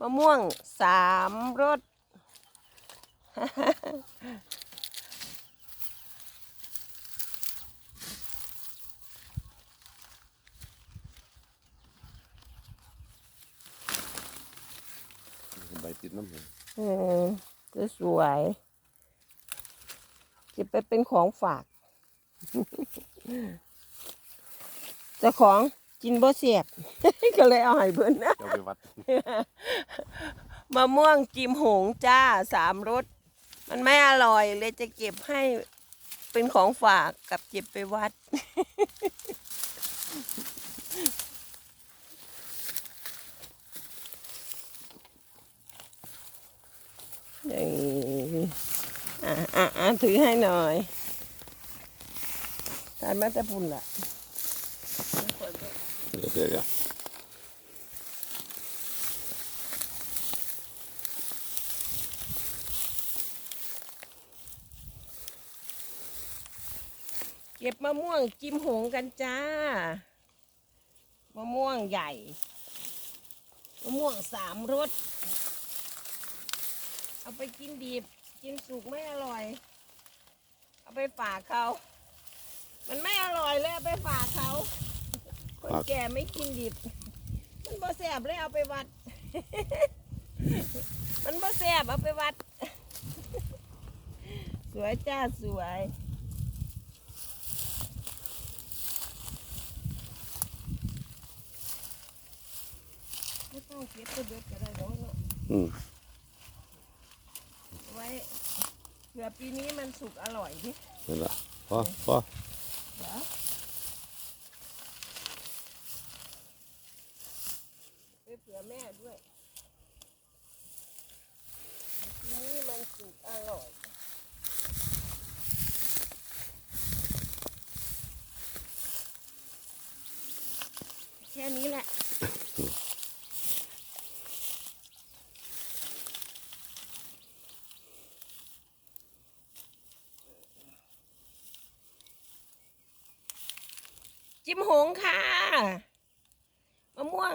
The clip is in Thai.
มะม่วงสามรสใบติดน้ำเหนเออสวยๆจะไปเป็นของฝาก เจ้าของ กินบ่เสียบ ก็เลยเอาให้เพิ่นเจ้าไปวัดมะม่วงจิมหงจ้าสามรสมันไม่อร่อยเลยจะเก็บให้เป็นของฝากกับเก็บไปวัดอย่างนี้อะอะอะถือให้หน่อยทานมาแต่พุ่นละ เดี๋ยวเดี๋ยวเก็บมะม่วงจิมหงกันจ้า มะม่วงใหญ่ มะม่วงสามรส เอาไปกินดิบ กินสุกไม่อร่อย เอาไปฝากเขา มันไม่อร่อยเลยเอาไปฝาก คนแก่ไม่กินดิบ มันบ่แสบเลยเอาไปวัด มันบ่แสบเอาไปวัด สวยจ้าสวยไม่ต้องเก็บตัวเด็ดก็ได้หรอกเนาะอืมไว้เผื่อปีนี้มันสุกอร่อยดิเห็นละพอพอเดี๋ยวไป เผื่อแม่ด้วยปีนี้มันสุกอร่อยแค่นี้แหละจิ้มหงค่ะ มะม่วง